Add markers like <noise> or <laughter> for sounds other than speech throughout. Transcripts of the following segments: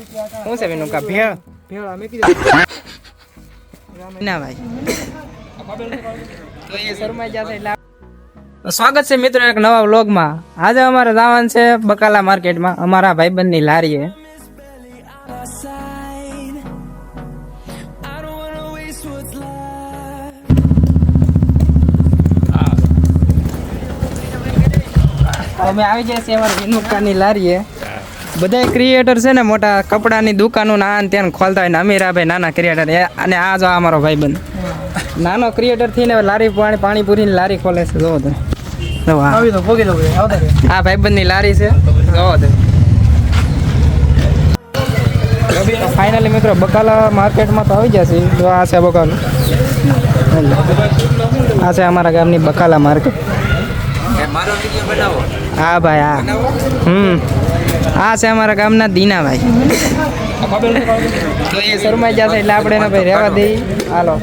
શું છે વિનુકા? ભેળ. ભેળ અમે કીધું. ના ભાઈ. સ્વાગત છે મિત્રો એક નવા વ્લોગમાં. આજે અમારે જવાનું છે બકાલા માર્કેટમાં, અમારા ભાઈબંધની લારીએ. અમે આવી ગયા છીએ અમારા વિનુકાની લારીએ. બધા ક્રિએટર છે ને મોટા કપડાની દુકાનો ના ત્યાં ખોલતા હોય ને અમીરાભાઈ નાના ક્રિએટર અને આ જો અમારો અમારો ભાઈબંધ નાનો ક્રિએટર થઈને લારી પાણી પાણીપુરીની લારી ખોલે છે જોવો તમે. આ. ભાઈબંધની લારી છે જોવો તમે. ફાઇનલી મિત્રો બકાલા માર્કેટમાં તો આવી જશે જો આ છે બકાલો. આ છે અમારા ગામની બકાલા માર્કેટ. હા ભાઈ હા. હમ. આ છે અમારા ગામના દીનાભાઈ. તો એ શરમાઈ જશે એટલે આપણે એને ભાઈ રહેવા દઈએ. હાલો.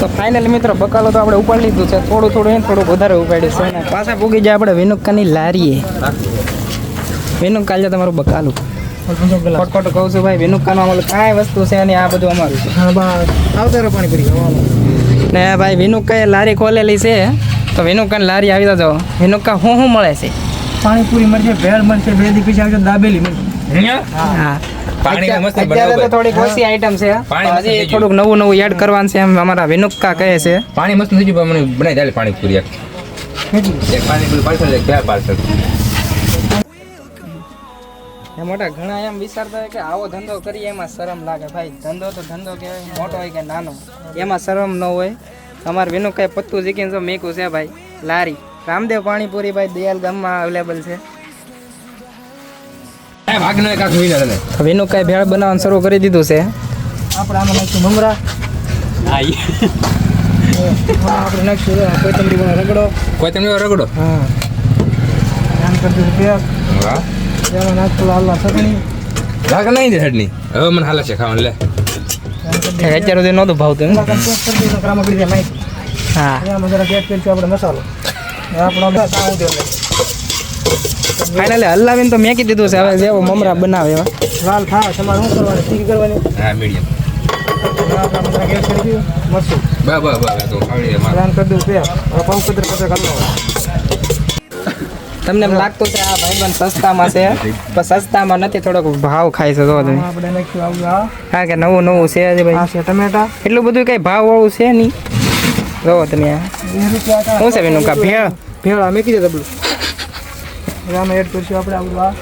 તો ફાઇનલ મિત્રો, બકાલો તો આપણે ઉપાડી લીધું છે. થોડું થોડું થોડું વધારે ઉપાડ્યું છે. પાછા પૂગી જાય આપણે વિનુકાની લારીએ. વિનુક કાલે તમારું બકાલું. ખોટ ખોટું કહું છું ભાઈ વિનુકાનું અમારું કાંઈ વસ્તુ છે અને આ બધું અમારું છે. હા બા આવતા પાણી હવામાં ને ભાઈ વિનુકાએ લારી ખોલેલી છે તો વિનુકાની લારી આવી જાઓ. વિનુકા શું શું મળે છે? પાણીપુરી મળશે ભેળ મળશે બે દી પછી આવશે દાબેલી મળશે. હા. અત્યારે તો થોડીક ઓછી આઈટમ છે. પાણી મસ્ત હજી થઈ ગયું. થોડુંક નવું નવું એડ કરવાનું છે એમ અમારા વિનુકા કહે છે. પાણી મસ્ત થઈ ગયું પણ મને બનાવી દે પાણીપુરી એક. પૂરી પાર્સલ એક બે પાર્સલ. એ મોટા ઘણા એમ વિચારતા હોય કે આવો ધંધો કરીએ એમાં શરમ લાગે. ભાઈ ધંધો તો ધંધો કહેવાય મોટો હોય કે નાનો. એમાં શરમ ન હોય. અમારે કાંઈ પત્તું શીખીને તો મેકું છે ભાઈ. લારી. રામદેવ પાણીપુરી ભાઈ દયાલ ગામમાં અવેલેબલ છે. ભાગનો એક આખું વિનર ને? ભેળ બનાવવાનું શરૂ કરી દીધું છે. આપણે આમાં નાખશું મમરા. આમાં આપણે નાખશું કોઈ કોથમરી રગડો. કોઈ તમને રગડો? હા. કરી દીધું એમાં લાલ લાલ ચટણી ભાગ નહીં દે ચટણી હવે મને હાલે છે ખાવાનું લે. અત્યારે સુધી નહોતું ભાવતું હા. એમાં જરા પેક કરીશું આપણે મસાલો. ફાઇનલી હલાવીને તો મેં કીધું છે હવે જેવો મમરા બનાવે એવા. લાલ ખાવા તમારે શું કરવાનું તીખી કરવાની? હા મીડિયમ. કરી મરચું. બા બા બા તો આવડી જાય મારે. કરી દઉં હવે પંપ કદર કદર તમને એમ લાગતું છે આ ભાઈબંધ સસ્તામાં છે? પણ સસ્તામાં નથી થોડોક ભાવ ખાય છે જો તમે. આમાં આપણે નાખ્યું આવું આ હા કે નવું નવું છે હજી આ ભાઈ છે ટમેટા. એટલું બધું કઈ ભાવ વાળું છે નહીં? જોવો તમે આ. વીસ રૂપિયા શું છે વિનુકા ભેળ? ભેળ આ મેકી દે તબલું હવે આમાં એડ કરીશું આપણે આવું આ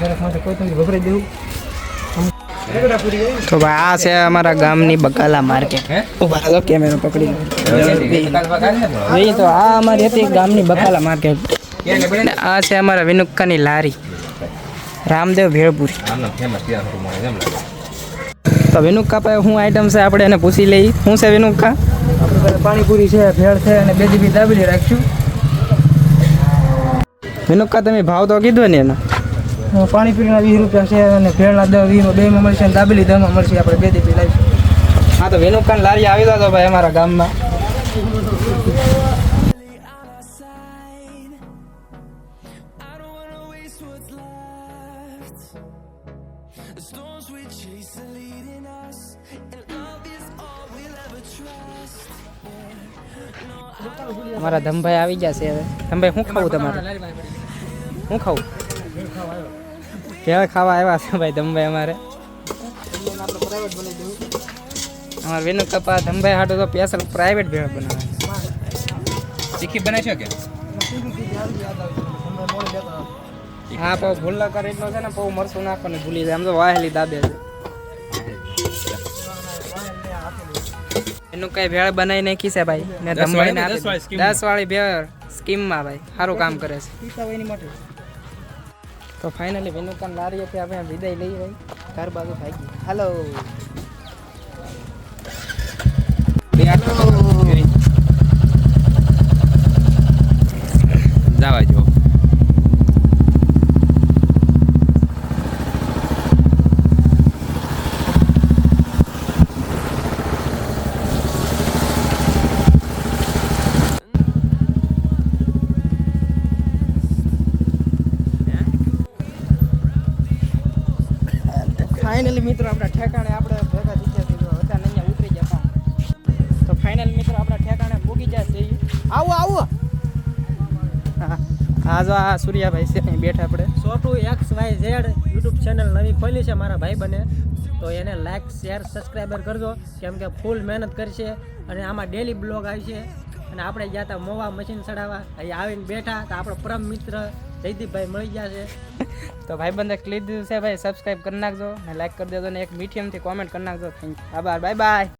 જરાક માટે કોઈ તમને ભભરાઈ દેવું. રેગડા પૂરી હોય તો ભાઈ આ છે અમારા ગામની બકાલા માર્કેટ. હે? ઊભા રહો કેમેરો પકડી જોઈએ તો આ અમારી હતી ગામની બકાલા માર્કેટ. અને આ છે અમારા વિનુકાની લારી. રામદેવ ભેળપુરી. તો વિનુક્કા પાસે શું આઈટમ છે આપણે એને પૂછી લઈએ. શું છે વિનુકા? આપણે ઘરે પાણીપુરી છે ભેળ છે અને બે બી દાબેલી રાખશું. વિનુકા તમે ભાવ તો કીધો ને એનો. પાણીપુરીના વીસ રૂપિયા છે અને ભેળના દસ વીસમાં બેમાં મળશે અને દાબેલી દસમાં મળશે. આપણે બે દીપી લાવીશું હા તો વિનુકાની લારી આવી દો ભાઈ અમારા ગામમાં. અમારા ધમભાઈ આવી ગયા છે હવે. ધમભાઈ શું ખાવું તમારે? શું ખાવું? કેવા ખાવા આવ્યા છે ભાઈ ધમભાઈ અમારે? અમારે વિનુ કપા ધમભાઈ હાટું તો સ્પેશિયલ પ્રાઇવેટ ભેળ બનાવે ચીખી બનાવી છે કે? હા પો ભૂલ કર એટલો છે ને પો મરસું નાખવાનું ભૂલી જાય. આમ તો વાહેલી દાબે છે. એનું કઈ ભેળ બનાવી નાખી છે ભાઈ. ને દસ ધમભાઈ ને વાળી ને આપી દસ વાળી ભેળ સ્કીમમાં ભાઈ. સારું કામ કરે છે. તો ફાઇનલી વિનુકાન લારીએથી આપણે વિદાય લઈ ભાઈ. ઘર બાજુ ભાગી હાલો જવા જો ફાઇનલી મિત્રો આપણા ઠેકાણે આપણે ભેગા થઈ ગયા છીએ. હતા અહીંયા ઉતરી ગયા. તો ફાઇનલ મિત્રો આપણા ઠેકાણે પૂગી જાય છે આવો આવો. હા <laughs> આ જો આ સૂર્યાભાઈ છે અહીં બેઠા આપણે. સોટુ X Y Z YouTube channel નવી ખોલી છે મારા ભાઈ બને. તો એને લાઈક શેર સબસ્ક્રાઈબર કરજો. કેમ કે ફૂલ મહેનત કરશે. અને આમાં ડેલી બ્લોગ આવશે. અને આપણે ગયા હતા મોવા મશીન ચડાવવા અહીં આવીને બેઠા. તો આપણો પરમ મિત્ર જયદીપભાઈ મળી ગયા છે. <laughs> તો ભાઈ બંધ ક્લિક દીધું છે ભાઈ સબસ્ક્રાઈબ કરી નાખજો અને લાઈક કરી દેજો ને એક મીઠીમથી કોમેન્ટ કરી નાખજો. થેન્ક આભાર બાય બાય